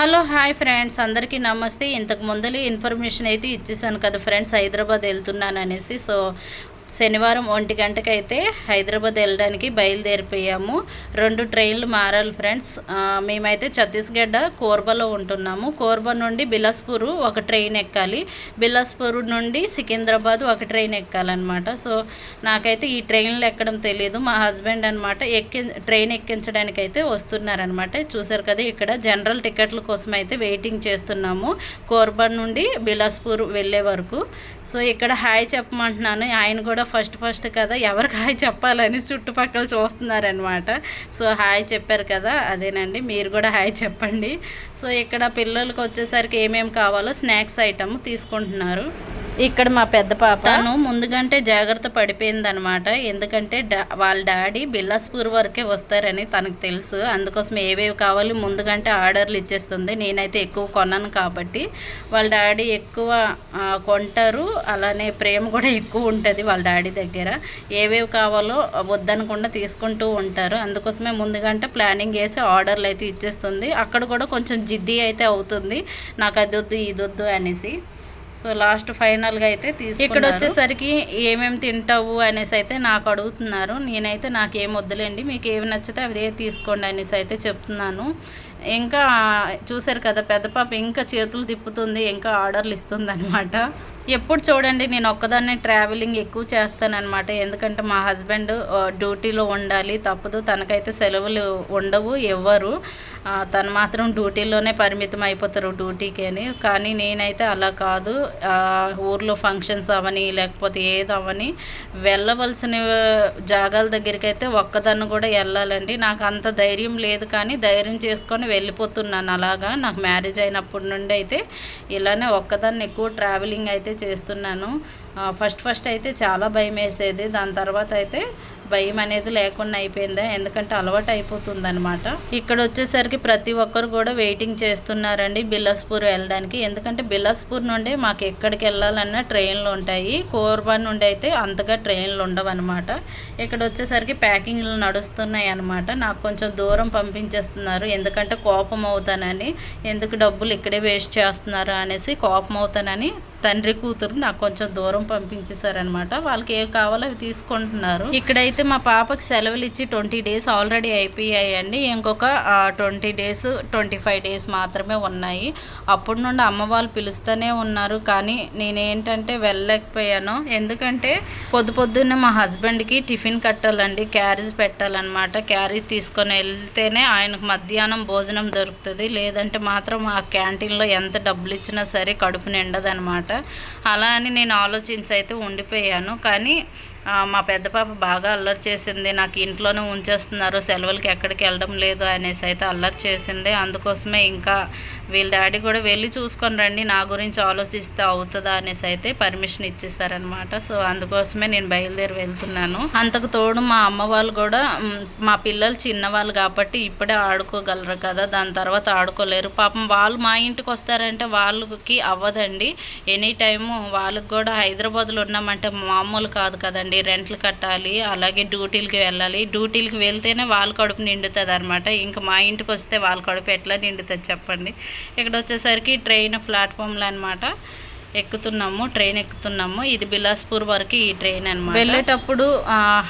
Hello hi friends. అందరికీ నమస్తే. ఇంతకు ముందలే ఇన్ఫర్మేషన్ అయితే ఇచ్చేసాను కదా ఫ్రెండ్స్. హైదరాబాద్ వెళ్తున్నాను అనేసి సో శనివారం ఒంటి గంటకైతే హైదరాబాద్ వెళ్ళడానికి బయలుదేరిపోయాము. రెండు ట్రైన్లు మారాలి ఫ్రెండ్స్. మేమైతే ఛత్తీస్గఢ్ కోర్బాలో ఉంటున్నాము. కోర్బా నుండి బిలాస్పూర్ ఒక ట్రైన్ ఎక్కాలి. బిలాస్పూర్ నుండి సికింద్రాబాద్ ఒక ట్రైన్ ఎక్కాలన్నమాట. సో నాకైతే ఈ ట్రైన్లు ఎక్కడం తెలియదు మా హస్బెండ్ అనమాట ఎక్కి ట్రైన్ ఎక్కించడానికి అయితే వస్తున్నారనమాట చూసారు కదా ఇక్కడ జనరల్ టికెట్ల కోసం అయితే వెయిటింగ్ చేస్తున్నాము. కోర్బా నుండి బిలాస్పూర్ వెళ్ళే వరకు. సో ఇక్కడ హాయ్ చెప్పమంటున్నాను. ఆయన కూడా ఫస్ట్ ఫస్ట్ కదా ఎవరికి హాయ్ చెప్పాలని చుట్టుపక్కల చూస్తున్నారనమాట సో హాయ్ చెప్పారు కదా అదేనండి మీరు కూడా హాయ్ చెప్పండి. సో ఇక్కడ పిల్లలకి వచ్చేసరికి ఏమేమి కావాలో స్నాక్స్ ఐటమ్ తీసుకుంటున్నారు. ఇక్కడ మా పెద్ద పాప. తను ముందుగంటే జాగ్రత్త పడిపోయింది అనమాట ఎందుకంటే డా- వాళ్ళ డాడీ బిల్లాస్పూర్ వరకే వస్తారని తనకు తెలుసు. అందుకోసం ఏవేవి కావాలి ముందుగంటే ఆర్డర్లు ఇచ్చేస్తుంది. నేనైతే ఎక్కువ కొన్నాను కాబట్టి. వాళ్ళ డాడీ ఎక్కువ కొంటారు. అలానే ప్రేమ కూడా ఎక్కువ ఉంటుంది వాళ్ళ డాడీ దగ్గర. ఏవేవి కావాలో వద్దనకుండా తీసుకుంటూ ఉంటారు. అందుకోసమే ముందుగంటే ప్లానింగ్ వేసి ఆర్డర్లు అయితే ఇచ్చేస్తుంది. అక్కడ కూడా కొంచెం జిద్ది అయితే అవుతుంది. నాకు అది వద్దు ఇది వద్దు అనేసి. సో లాస్ట్ ఫైనల్గా అయితే తీసుకు ఇక్కడ వచ్చేసరికి ఏమేమి తింటావు అనేసి అయితే నాకు అడుగుతున్నారు. నేనైతే నాకు ఏం వద్దులేండి మీకు ఏమి నచ్చితే అదే తీసుకోండి అనేసి అయితే చెప్తున్నాను. ఇంకా చూసారు కదా పెద్ద పాప ఇంకా చేతులు తిప్పుతుంది ఇంకా ఆర్డర్లు ఇస్తుంది అనమాట ఎప్పుడు చూడండి నేను ఒక్కదాన్నే ట్రావెలింగ్ ఎక్కువ చేస్తానన్నమాట. ఎందుకంటే మా హస్బెండ్ డ్యూటీలో ఉండాలి తప్పదు తనకైతే సెలవులు ఉండవు ఎవ్వరు. తను మాత్రం డ్యూటీలోనే పరిమితం అయిపోతారు డ్యూటీకి అని. కానీ నేనైతే అలా కాదు. ఊర్లో ఫంక్షన్స్ అవని లేకపోతే ఏది అవని వెళ్ళవలసిన జాగాల దగ్గరికి అయితే ఒక్కదాన్ని కూడా వెళ్ళాలండి. నాకు అంత ధైర్యం లేదు కానీ ధైర్యం చేసుకొని వెళ్ళిపోతున్నాను అలాగా. నాకు మ్యారేజ్ అయినప్పటి నుండి అయితే ఇలానే ఒక్కదాన్ని ఎక్కువ ట్రావెలింగ్ అయితే చేస్తున్నాను. ఫస్ట్ ఫస్ట్ అయితే చాలా భయం వేసేది దాని తర్వాత అయితే భయం అనేది లేకుండా అయిపోయిందా? ఎందుకంటే అలవాటు అయిపోతుంది అనమాట ఇక్కడ వచ్చేసరికి ప్రతి ఒక్కరు కూడా వెయిటింగ్ చేస్తున్నారండి బిలాస్పూర్ వెళ్ళడానికి. ఎందుకంటే బిలాస్పూర్ నుండి మాకు ఎక్కడికి వెళ్ళాలన్నా ట్రైన్లు ఉంటాయి. కోర్బా నుండి అయితే అంతగా ట్రైన్లు ఉండవు అనమాట ఇక్కడ వచ్చేసరికి ప్యాకింగ్లు నడుస్తున్నాయి అనమాట నాకు కొంచెం దూరం పంపించేస్తున్నారు. ఎందుకంటే కోపం అవుతానని ఎందుకు డబ్బులు ఇక్కడే వేస్ట్ చేస్తున్నారు అనేసి కోపం అవుతానని తండ్రి కూతురు నాకు కొంచెం దూరం పంపించేశారనమాట వాళ్ళకి ఏవి కావాలో అవి తీసుకుంటున్నారు. ఇక్కడైతే మా పాపకి సెలవులు ఇచ్చి ట్వంటీ డేస్ ఆల్రెడీ అయిపోయాయండి. ఇంకొక twenty days twenty five days మాత్రమే ఉన్నాయి. అప్పటి నుండి అమ్మ వాళ్ళు పిలుస్తూనే ఉన్నారు. కానీ నేనేంటంటే వెళ్ళలేకపోయాను. ఎందుకంటే పొద్దు పొద్దున్నే మా హస్బెండ్కి టిఫిన్ కట్టాలండి. క్యారేజ్ పెట్టాలన్నమాట. క్యారేజ్ తీసుకొని వెళ్తేనే ఆయనకు మధ్యాహ్నం భోజనం దొరుకుతుంది. లేదంటే మాత్రం ఆ క్యాంటీన్లో ఎంత డబ్బులు ఇచ్చినా సరే కడుపు నిండదనమాట అలా అని నేను ఆలోచించి అయితే ఉండిపోయాను. కానీ మా పెద్ద పాప బాగా అల్లరి చేసింది. నాకు ఇంట్లోనే ఉంచేస్తున్నారు. సెలవులకి ఎక్కడికి వెళ్ళడం లేదు అనేసి అయితే అల్లరి చేసింది. అందుకోసమే ఇంకా వీళ్ళ డాడీ కూడా వెళ్ళి చూసుకొని రండి. నా గురించి ఆలోచిస్తే అవుతుందా అనేసి అయితే పర్మిషన్ ఇచ్చేసారనమాట సో అందుకోసమే నేను బయలుదేరి వెళ్తున్నాను. అంతకు తోడు మా అమ్మ వాళ్ళు కూడా మా పిల్లలు చిన్నవాళ్ళు కాబట్టి ఇప్పుడే ఆడుకోగలరు కదా. దాని తర్వాత ఆడుకోలేరు. పాపం వాళ్ళు మా ఇంటికి వస్తారంటే వాళ్ళకి అవ్వదండి. ఎనీ టైము వాళ్ళకి కూడా హైదరాబాద్లో ఉన్నామంటే మామూలు కాదు కదండి. రెంట్లు కట్టాలి అలాగే డ్యూటీలకి వెళ్ళాలి. డ్యూటీలకి వెళ్తేనే వాళ్ళ కడుపు నిండుతుంది అనమాట ఇంకా మా ఇంటికి వస్తే వాళ్ళ కడుపు ఎట్లా నిండుతుంది చెప్పండి. ఇక్కడ వచ్చేసరికి ట్రైన్ ప్లాట్ఫామ్లు అనమాట ఎక్కుతున్నాము ట్రైన్ ఎక్కుతున్నాము. ఇది బిలాస్పూర్ వరకు ఈ ట్రైన్ అనమాట వెళ్ళేటప్పుడు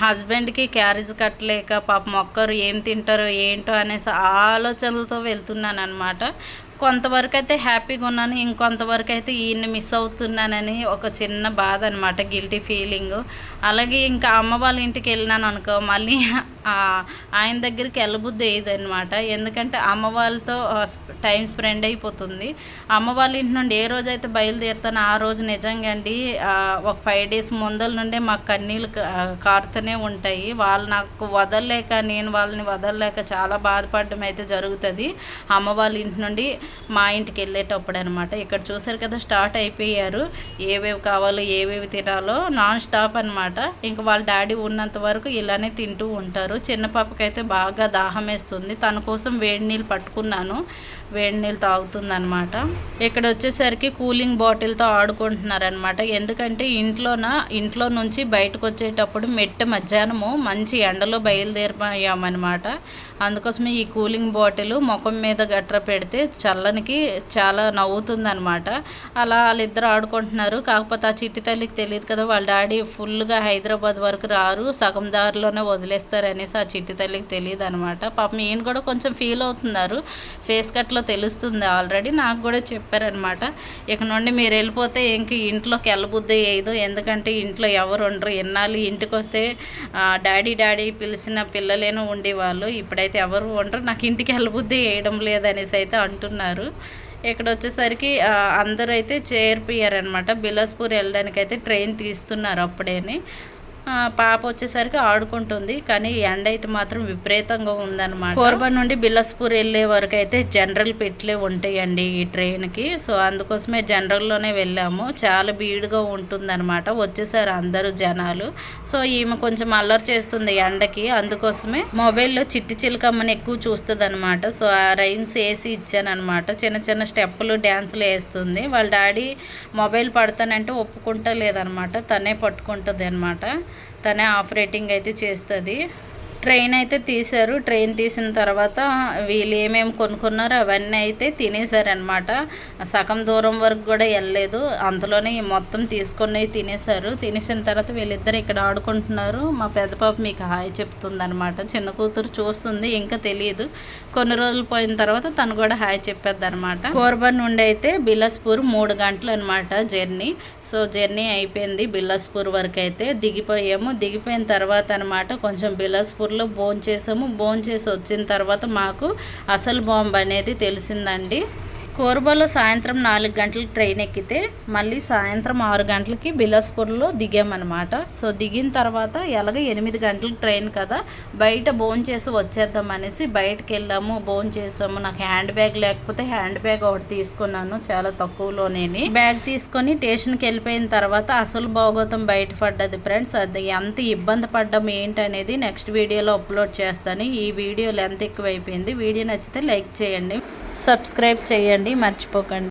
హస్బెండ్కి క్యారేజ్ కట్టలేక పాపం ఒక్కరు ఏం తింటారో ఏంటో అనేసి ఆలోచనలతో వెళ్తున్నాను అనమాట కొంతవరకు అయితే హ్యాపీగా ఉన్నాను. ఇంకొంతవరకు అయితే ఈయన్ని మిస్ అవుతున్నానని ఒక చిన్న బాధ అనమాట గిల్టీ ఫీలింగ్ అలాగే ఇంకా అమ్మ వాళ్ళ ఇంటికి వెళ్ళినాను అనుకో మళ్ళీ ఆయన దగ్గరికి వెళ్ళబుద్ధి అనమాట ఎందుకంటే అమ్మ వాళ్ళతో టైం స్పెండ్ అయిపోతుంది. అమ్మ వాళ్ళ ఇంటి నుండి ఏ రోజు అయితే బయలుదేరుతానో ఆ రోజు నిజంగా అండి ఒక ఫైవ్ డేస్ ముందల నుండే మాకు కన్నీళ్ళు కారుతూనే ఉంటాయి. వాళ్ళు నాకు వదలలేక నేను వాళ్ళని వదలలేక చాలా బాధపడడం అయితే జరుగుతుంది. అమ్మ వాళ్ళ ఇంటి నుండి మా ఇంటికి వెళ్ళేటప్పుడు అనమాట ఇక్కడ చూసారు కదా స్టార్ట్ అయిపోయారు. ఏవేవి కావాలో ఏవేవి తినాలో నాన్ స్టాప్ అనమాట ఇంకా వాళ్ళ డాడీ ఉన్నంత వరకు ఇలానే తింటూ ఉంటారు. చిన్న పాపకైతే బాగా దాహం వేస్తుంది తన కోసం వేడి నీళ్ళు పట్టుకున్నాను. వేడి నీళ్ళు తాగుతుంది అనమాట ఇక్కడ వచ్చేసరికి కూలింగ్ బాటిల్తో ఆడుకుంటున్నారనమాట ఎందుకంటే ఇంట్లోన ఇంట్లో నుంచి బయటకు వచ్చేటప్పుడు మెట్ట మధ్యాహ్నము మంచి ఎండలో బయలుదేరిపోయామన్నమాట. అందుకోసమే ఈ కూలింగ్ బాటిల్ ముఖం మీద గట్ర పెడితే చల్లనికి చాలా నవ్వుతుందనమాట అలా వాళ్ళిద్దరు ఆడుకుంటున్నారు. కాకపోతే ఆ చిట్టి తల్లికి తెలియదు కదా వాళ్ళ డాడీ ఫుల్గా హైదరాబాద్ వరకు రారు సగం దారిలోనే వదిలేస్తారు అనేసి ఆ చిట్టి తల్లికి తెలియదు అనమాట పాపం ఈయన కూడా కొంచెం ఫీల్ అవుతున్నారు. ఫేస్ కట్లో తెలుస్తుంది ఆల్రెడీ నాకు కూడా చెప్పారనమాట ఇక నుండి మీరు వెళ్ళిపోతే ఇంక ఇంట్లోకి వెళ్ళబుద్ది వేయదు ఎందుకంటే ఇంట్లో ఎవరు ఉండరు. ఎన్నాళ్ళు ఇంటికి వస్తే డాడీ డాడీ పిలిచిన పిల్లలేనో ఉండేవాళ్ళు. ఇప్పుడైతే ఎవరు ఉండరు. నాకు ఇంటికి వెళ్ళబుద్ధి వేయడం లేదనేసి అయితే అంటున్నారు. ఇక్కడ వచ్చేసరికి అందరూ అయితే చేరిపోయారనమాట బిలాస్పూర్ వెళ్ళడానికి అయితే ట్రైన్ తీస్తున్నారు అప్పుడేని. పాప వచ్చేసరికి ఆడుకుంటుంది కానీ ఎండ అయితే మాత్రం విపరీతంగా ఉందన్నమాట. కోర్బన్ నుండి బిలస్పూర్ వెళ్ళే వరకు అయితే జనరల్ పెట్లే ఉంటాయండి ఈ ట్రైన్కి. సో అందుకోసమే జనరల్లోనే వెళ్ళాము. చాలా బీడుగా ఉంటుందన్నమాట. వచ్చేసారు అందరూ జనాలు. సో ఈమె కొంచెం అల్లరి చేస్తుంది ఎండకి. అందుకోసమే మొబైల్లో చిట్టి చిలకమ్మని ఎక్కువ చూస్తుంది అనమాట సో ఆ రైమ్స్ వేసి ఇచ్చానమాట చిన్న చిన్న స్టెప్పులు డ్యాన్సులు వేస్తుంది. వాళ్ళ డాడీ మొబైల్ పడతానంటే ఒప్పుకుంటా లేదనమాట తనే పట్టుకుంటుంది అనమాట తనే ఆపరేటింగ్ అయితే చేస్తుంది. ట్రైన్ అయితే తీశారు. ట్రైన్ తీసిన తర్వాత వీళ్ళు ఏమేమి కొనుక్కున్నారో అవన్నీ అయితే తినేశారనమాట సగం దూరం వరకు కూడా వెళ్ళలేదు. అంతలోనే మొత్తం తీసుకొని తినేశారు. తినేసిన తర్వాత వీళ్ళిద్దరు ఇక్కడ ఆడుకుంటున్నారు. మా పెద్ద పాప మీకు హాయ్ చెప్తుందనమాట చిన్న కూతురు చూస్తుంది ఇంకా తెలియదు. కొన్ని రోజులు పోయిన తర్వాత తను కూడా హాయ్ చెప్పేద్ది అనమాట కోర్బన్ నుండి అయితే బిలాస్పూర్ మూడు గంటలు అనమాట జర్నీ. సో జర్నీ అయిపోయింది బిలాస్పూర్ వరకు అయితే దిగిపోయాము. దిగిపోయిన తర్వాత అనమాట కొంచెం బిలాస్పూర్లో భోన్ చేసాము భోన్ చేసి వచ్చిన తర్వాత మాకు అసలు బాంబు అనేది తెలిసిందండి. కోర్బాలో సాయంత్రం నాలుగు గంటలకు ట్రైన్ ఎక్కితే మళ్ళీ సాయంత్రం ఆరు గంటలకి బిలాస్పూర్లో దిగామన్నమాట. సో దిగిన తర్వాత ఎలాగ ఎనిమిది గంటలకు ట్రైన్ కదా బయట బోన్ చేసి వచ్చేద్దాం అనేసి బయటకు వెళ్ళాము బోన్ చేసాము. నాకు హ్యాండ్ బ్యాగ్ లేకపోతే హ్యాండ్ బ్యాగ్ ఒకటి తీసుకున్నాను చాలా తక్కువలోనే బ్యాగ్ తీసుకొని స్టేషన్కి వెళ్ళిపోయిన తర్వాత అసలు భాగోతం బయటపడ్డది ఫ్రెండ్స్. అది ఎంత ఇబ్బంది పడ్డం ఏంటనేది నెక్స్ట్ వీడియోలో అప్లోడ్ చేస్తాను. ఈ వీడియో లెంత్ ఎక్కువైపోయింది. వీడియో నచ్చితే లైక్ చేయండి. సబ్స్క్రైబ్ చేయండి మర్చిపోకండి.